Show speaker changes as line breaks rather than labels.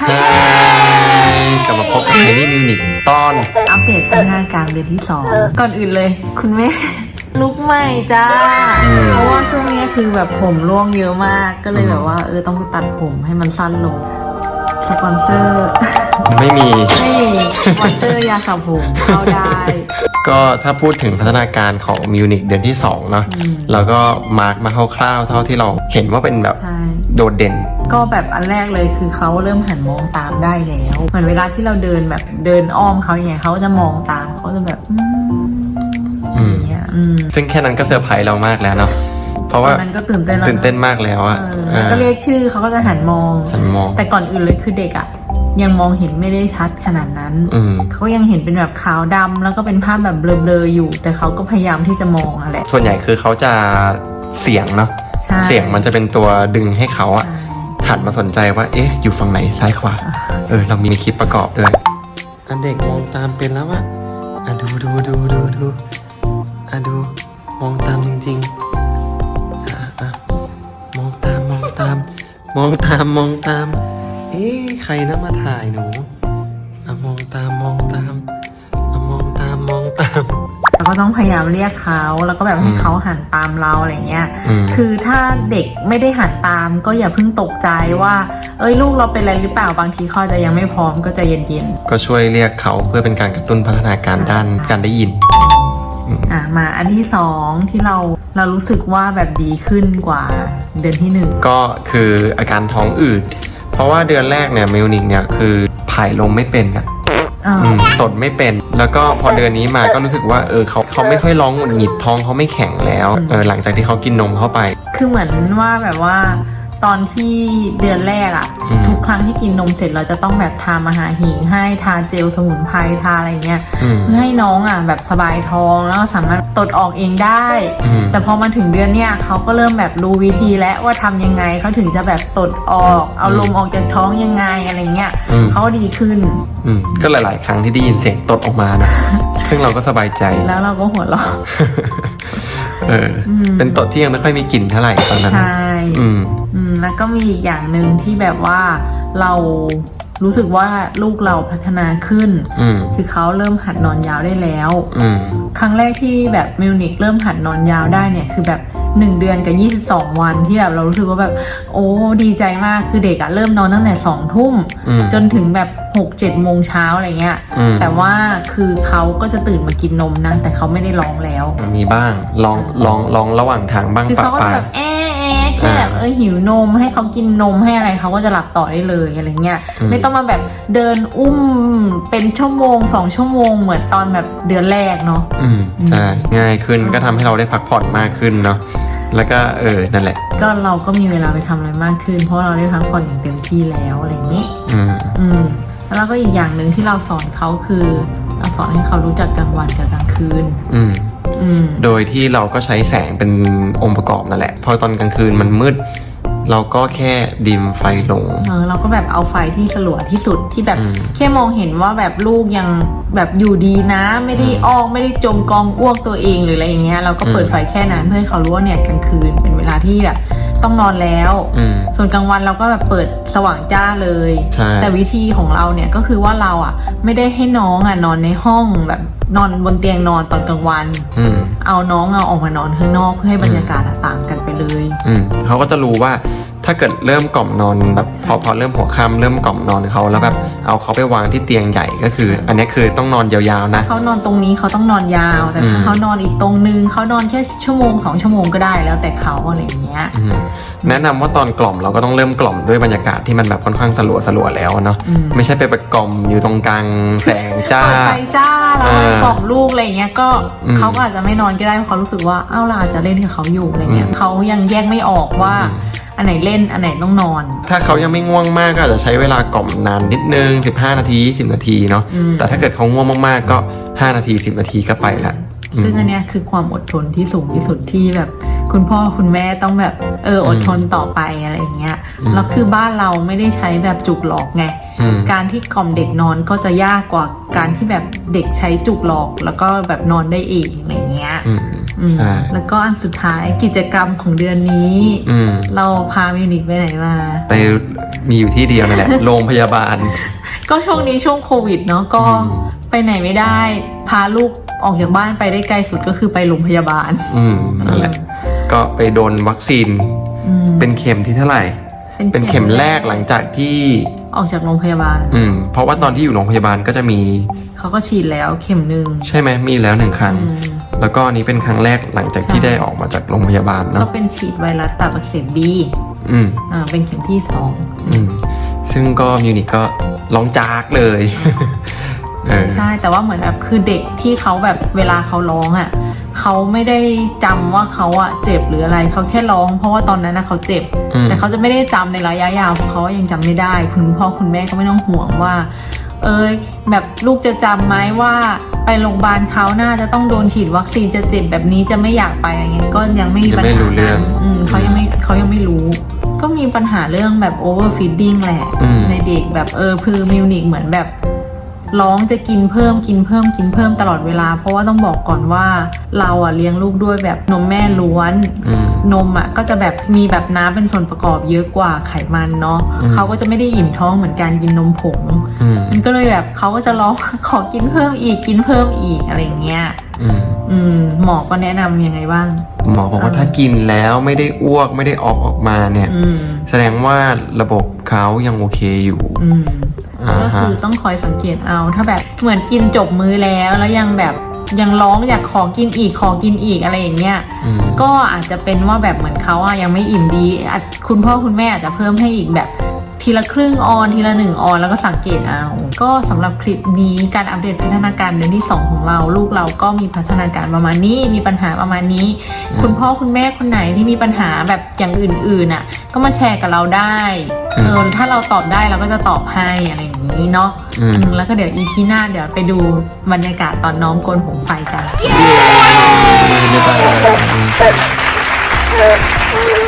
เฮ้ยกลับมาพบกับไทนี่มิวนิกตอน
อัปเดตพัฒนาการเดือนที่สองก่อนอื่นเลย คุณแม่ ลุกใหม่จ้า เพราะว่าช่วงเนี้ยคือแบบผมร่วงเยอะมาก ก็เลยแบบว่าเออต้องไปตัดผมให้มันสั้นลง สปอนเซอร์
ไม่มี
ไม่มีสปอนเซอร์ยาสระผมเข้าได้
ก็ถ้าพูดถึงพัฒนาการของมิวนิกเดือนที่2เนาะ
อืม
เราก็มาร์กมาคร่าวๆเท่าที่เราเห็นว่าเป็นแบบ
ใช่
โดดเด่น
ก็แบบอันแรกเลยคือเขาเริ่มหันมองตามได้แล้วเหมือนเวลาที่เราเดินแบบเดินอ้อมเขาอย่างเงี้ยเขาจะมองตามเขาจะแบบอืม
อืม
อย่างเงี้ยอืม
ซึ่งแค่นั้นก็เซอร์ไพรส์เรามากแล้วเนาะเพ ราะว่า
ตอนนั้นก็ตื่นเต้นแล้วะ
ตื่นเต้นมากแล้วอะ
เออแล้วก็เรียกชื่อเขาก็จะหันมอง
หันมอง
แต่ก่อนอื่นเลยคือเด็กอะยังมองเห็นไม่ได้ชัดขนาดนั้น
อืม
เขายังเห็นเป็นแบบขาวดำแล้วก็เป็นภาพแบบเบลอๆอยู่ แต่เขาก็พยายามที่จะมองอะแหละ
ส่วนใหญ่คือเขาจะเสียงเนาะ
ใช่
เสียงมันจะเป็นตัวดึงให้เขาอะ
ใช่
หันมาสนใจว่า เอ๊ะ อยู่ฝั่งไหนซ้ายขวา เออ เรามีคลิปประกอบด้วย อันเด็กมองตามเป็นแล้วอะอะดูดูดูดูดูอะดู มองตามจริง ๆ มองตามมองตาม เอ๊ะใครนะมาถ่ายหนูอะมองตามมองตามอะมองตามมองตาม
แล้วก็ต้องพยายามเรียกเขาแล้วก็แบบให้เขาหันตามเราอะไรเงี้ย
อืม
คือถ้าเด็กไม่ได้หันตามก็อย่าเพิ่งตกใจว่า เอ้ยลูกเราเป็นอะไรหรือเปล่าบางทีเขาอาจจะยังไม่พร้อมก็ใจเย็น
ก็ช่วยเรียกเขาเพื่อเป็นการกระตุ้นพัฒนาการด้านการได้ยิน
ๆ อะมาอันที่สองที่เราเรารู้สึกว่าแบบดีขึ้นกว่าเดือนที่หนึ่ง
ก็คืออาการท้องอืดเพราะว่าเดือนแรกเนี่ยมิวนิกเนี่ยคือผายลมไม่เป็นอะ
อ่า
อืมตดไม่เป็น แล้วก็พอเดือนนี้มาก็รู้สึกว่าเออเขาเขาไม่ค่อยร้องหงุดหงิดท้องเขาไม่แข็งแล้วเออหลังจากที่เขากินนมเข้าไป
คือเหมือนว่าแบบว่า ตอนที่เดือนแรกอะ
อืม
ทุกครั้งที่กินนมเสร็จเราจะต้องแบบทามาหาหิงให้ทาเจลสมุนไพรทาอะไรเงี้ย
อืม
เพื่อให้น้องอะแบบสบายท้องแล้วก็สามารถตดออกเองได้
อืม
แต่พอมาถึงเดือนเนี้ยเขาก็เริ่มแบบรู้วิธีแล้วว่าทำยังไงเขาถึงจะแบบตดออก เอาลมออกจากท้องยังไงอะไรเงี้ย
อืม
เขาก็ดีขึ้น
อืมก็หลาย ๆ ครั้งที่ได้ยินเสียงตดออกมานะ ซึ่งเราก็สบายใจ
แล้วเราก็หัวเราะ
เอออ
ม
เป็นตดที่ยังไม่ค่อยมีกลิ่นเท่าไหร่ตอนนั้น
ใช่
อืม
อืม แล้วก็มีอีกอย่างหนึ่งที่แบบว่าเรารู้สึกว่าลูกเราพัฒนาขึ้น
อืม
คือเขาเริ่มหัดนอนยาวได้แล้ว
อืม
ครั้งแรกที่แบบมิวนิกเริ่มหัดนอนยาวได้เนี่ย คือแบบ1เดือนกับ22วันที่แบบเรารู้สึกว่าแบบ โอ้ดีใจมากคือเด็กอะเริ่มนอนตั้งแต่2ทุ่ม
อืม
จนถึงแบบ 6 7โมงเช้าอะไรเงี้ย
อืม
แต่ว่าคือเขาก็จะตื่นมากินนมนะ แต่เขาไม่ได้ร้องแล้ว
มีบ้างลองลองลองระหว่างทางบ้าง
คือ
ปะ
เขาก็
ปา
จะแบบแอะแอะแค่แบบ
อ่า
เออหิวนมให้เขากินนมให้อะไรเขาก็จะหลับต่อได้เลยอะไรเงี้ย
อืม
ไม่ต้องมาแบบเดินอุ้มเป็นชั่วโมงสองชั่วโมงเหมือนตอนแบบเดือนแรกเนาะ
อืมใช่ง่ายขึ้นก็ทำให้เราได้พักผ่อนมากขึ้นเนาะแล้วก็เออนั่นแหละ
ก็เราก็มีเวลาไปทำอะไรมากขึ้น เพราะเราได้พักผ่อนอย่างเต็มที่แล้วอะไรอย่างนี้
อืม
อืม แล้วเราก็อีกอย่างหนึ่งที่เราสอนเขาคือ เราสอนให้เขารู้จักกลางวันกับกลางคืน
อืม
อืม
โดยที่เราก็ใช้แสงเป็นองค์ประกอบนั่นแหละ พอตอนกลางคืนมันมืด เราก็แค่ดิมไฟลง
เออเราก็แบบเอาไฟที่สลัวที่สุดที่แบบ
อืม
แค่มองเห็นว่าแบบลูกยังแบบอยู่ดีนะ ไม่ได้ออกไม่ได้จมกองอ้วกตัวเองหรืออะไรอย่างเงี้ยเราก็เปิด
อืม
ไฟแค่นั้นเพื่อให้เขารู้ว่าเนี่ยกลางคืนเป็นเวลาที่แบบ ต้องนอนแล้ว
อืม
ส่วนกลางวันเราก็แบบเปิดสว่างจ้าเลย
ใช่
แต่วิธีของเราเนี่ยก็คือว่าเราอะ ไม่ได้ให้น้องอะนอนในห้องแบบนอนบนเตียงนอนตอนกลางวัน
อืม
เอาน้องเอาออกมานอนข้างนอกเพื่อให้บรรยากาศอะต่างกันไปเลย
อืมเขาก็จะรู้ว่า ถ้าเกิดเริ่มกล่อมนอนแบบพอพอเริ่มหัวค่ำเริ่มกล่อมนอนเขาแล้วแบบเอาเขาไปวางที่เตียงใหญ่ก็คือ อันนี้คือต้องนอนยาวๆนะ
เขานอนตรงนี้เขาต้องนอนยาวแต่ถ้า
อืม
เขานอนอีกตรงนึงเขานอนแค่ชั่วโมงสองชั่วโมงก็ได้แล้วแต่เขาอะไรอย่างเงี้ย
อืมแนะนำว่าตอนกล่อมเราก็ต้องเริ่มกล่อมด้วยบรรยากาศที่มันแบบค่อนข้างสลัวสลัวๆแล้วเนาะ
อืม
ไม่ใช่ไปแบบกล่อมอยู่ตรงกลางแสงจ้า
เปิดไฟจ้า แล้ว
เออก
ล่อมลูกอะไรอย่างเงี้ยก็
อืม
เขาก็อาจจะไม่นอนก็ได้เพราะเขารู้สึกว่าอ้าวเราอาจจะเล่นกับเขาอยู่อะไรเงี้ย
อืม
เขายังแยกไม่ออกว่า
อืม
อันไหนเล่นอันไหนต้องนอน
ถ้าเขายังไม่ง่วงมากก็อาจจะใช้เวลากล่อมนานนิดนึง 15 นาที10นาทีเนาะ
อืม
แต่ถ้าเกิดเขาง่วงมากๆก็ 5 นาที 10 นาทีก็ไปละอืม
ซึ่งอันเนี้ยคือความอดทนที่สูงที่สุดที่แบบ คุณคุณพ่อคุณแม่ต้องแบบเอออด
อืม
ทนต่อไปอะไรอย่างเงี้ย
อืม
แล้วคือบ้านเราไม่ได้ใช้แบบจุกหลอกไง
อืม
การที่กล่อมเด็กนอนก็จะยากกว่าการที่แบบเด็กใช้จุกหลอกแล้วก็แบบนอนได้เองอะไรเงี้ย
อืม
อืม
ใช่
แล้วก็อันสุดท้ายกิจกรรมของเดือนนี้
อืม
เราพามิวนิกไปไหนมา
ไปมีอยู่ที่เดียวนั่นแหละโรงพยาบาล
ก็ช่วงนี้ช่วงโควิดเนาะก็
อืม
ไปไหนไม่ได้ พาลูกออกจากบ้านไปได้ไกลสุดก็คือไปโรงพยาบาล
อืมนั่นแหละ ก็ไปโดนวัคซีน
อืม
เป็นเข็มที่เท่าไหร่ เป็นเข็มแรกหลังจากที่
ออกจากโรงพยาบาล
อืม เพราะว่าตอนที่อยู่โรงพยาบาลก็จะมี
เขาก็ฉีดแล้วเข็มหนึ่ง
ใช่ไหมมีแล้วหนึ่งครั้ง
อืม
แล้วก็อันนี้เป็นครั้งแรกหลังจากที่
ใช่
ได้ออกมาจากโรงพยาบาล
ก็
เนาะ
เป็นฉีดไวรัสตับอักเสบบี
อืม
อ่าเป็นเข็มที่สอง
อืม ซึ่งก็มิวนิกก็ร้องจากเลย เออ
ใช่แต่ว่าเหมือนแบบคือเด็กที่เขาแบบเวลาเขาร้องอะ่ะ เขาไม่ได้จำว่าเขาอะเจ็บหรืออะไรเขาแค่ร้อง เพราะว่าตอนนั้นนะเขาเจ็บ
อืม
แต่เขาจะไม่ได้จำในระยะยาวเพราะเขายังจำไม่ได้ คุณพ่อคุณแม่ก็ไม่ต้องห่วงว่า เอยแบบลูกจะจำไหมว่าไปโรงพยาบาลเขาน่าจะต้องโดนฉีดวัคซีนจะเจ็บแบบนี้จะไม่อยากไปอะไรเงี้ยก็ยังไม่มีปัญ
ยังไม่
หา
รู้เรื่อง
อืมเขายังไม่เขายังไม่รู้ ก็มีปัญหาเรื่องแบบ overfeeding แหละ
อืม
ในเด็กแบบเออคือมิวนิกเหมือนแบบ ร้องจะกินเพิ่มกินเพิ่มกินเพิ่มตลอดเวลา เพราะว่าต้องบอกก่อนว่าเราอะเลี้ยงลูกด้วยแบบนมแม่ล้วน
อืม
นมอะก็จะแบบมีแบบน้ำเป็นส่วนประกอบเยอะกว่าไขมันเนาะ
อืม
เขาก็จะไม่ได้อิ่มท้องเหมือนการกินนมผง
อืม
มันก็เลยแบบเขาก็จะร้องขอกินเพิ่มอีกกินเพิ่มอีกอะไรอย่างเงี้ย
อืม
อืม หมอก็แนะนำยังไงบ้าง
หมอบอกว่าถ้ากินแล้วไม่ได้อ้วกไม่ได้ออกออกมาเนี่ย
อืม
แสดงว่าระบบเขายังโอเคอยู่
อืม
อ่า
ก็
ฮะ
คือต้องคอยสังเกตเอา ถ้าแบบเหมือนกินจบมื้อแล้ว แล้วยังแบบยังร้องอยากขอกินอีกขอกินอีกอะไรอย่างเงี้ย
อืม
ก็อาจจะเป็นว่าแบบเหมือนเขาอะยังไม่อิ่มดีอาจคุณพ่อคุณแม่อาจจะเพิ่มให้อีกแบบ ทีละครึ่งออนทีละหนึ่งออนแล้วก็สังเกตเอา ก็สำหรับคลิปนี้การอัปเดตพัฒนาการเดือนที่ 2 ของเรา ลูกเราก็มีพัฒนาการประมาณนี้มีปัญหาประมาณนี้
อืม
คุณพ่อคุณแม่คนไหนที่มีปัญหาแบบอย่างอื่นๆอะ ก็มาแชร์กับเราได้
อืม
เออถ้าเราตอบได้เราก็จะตอบให้อะไรอย่างนี้เนาะ
อืม
อืมแล้วก็เดี๋ยวอีพีหน้าเดี๋ยวไปดูบรรยากาศตอนน้องโกนผมไฟกัน
บ๊ายบาย